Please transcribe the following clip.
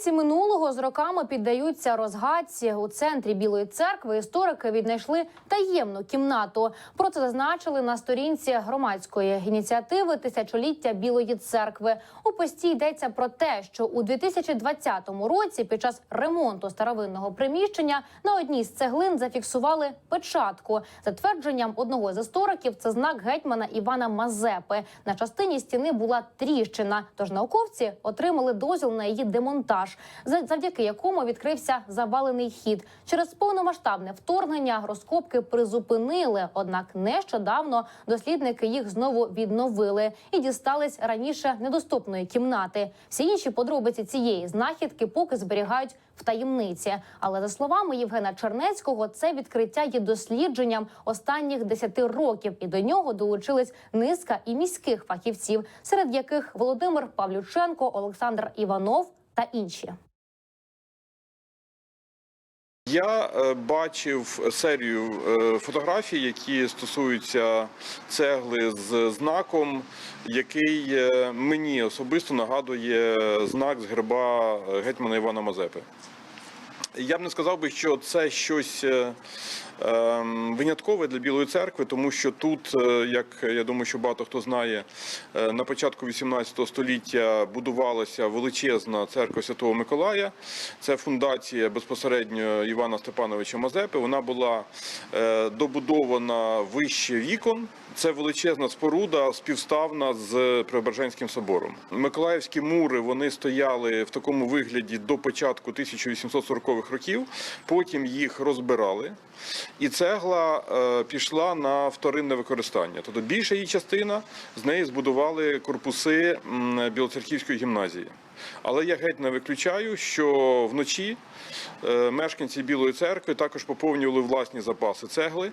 Таємниці минулого з роками піддаються розгадці. У центрі Білої церкви історики віднайшли таємну кімнату. Про це зазначили на сторінці громадської ініціативи Тисячоліття Білої церкви. У пості йдеться про те, що у 2020 році під час ремонту старовинного приміщення на одній з цеглин зафіксували печатку. За твердженням одного з істориків, це знак гетьмана Івана Мазепи. На частині стіни була тріщина. Тож науковці отримали дозвіл на її демонтаж, за- завдяки якому відкрився завалений хід. Через повномасштабне вторгнення розкопки призупинили. Однак нещодавно дослідники їх знову відновили і дістались раніше недоступної кімнати. Всі інші подробиці цієї знахідки поки зберігають в таємниці. Але за словами Євгена Чернецького, це відкриття є дослідженням останніх 10 років, і до нього долучились низка і міських фахівців, серед яких Володимир Павлюченко, Олександр Іванов та інші. Я е, бачив серію е, фотографій, які стосуються цегли з знаком, який е, мені особисто нагадує знак з герба гетьмана Івана Мазепи. Я б не сказав би, що це щось виняткове для Білої церкви, тому що тут, е, як я думаю, що багато хто знає, е, на початку 18 століття будувалася величезна церква Святого Миколая. Це фундація безпосередньо Івана Степановича Мазепи. Вона була е, добудована вище вікон. Це величезна споруда, співставна з Преображенським собором. Миколаївські мури вони стояли в такому вигляді до початку 1840-х років. Потім їх розбирали, і цегла е, пішла на вторинне використання. Тобто більша її частина з неї збудували корпуси Білоцерківської гімназії. Але я геть не виключаю, що вночі е, мешканці Білої церкви також поповнювали власні запаси цегли.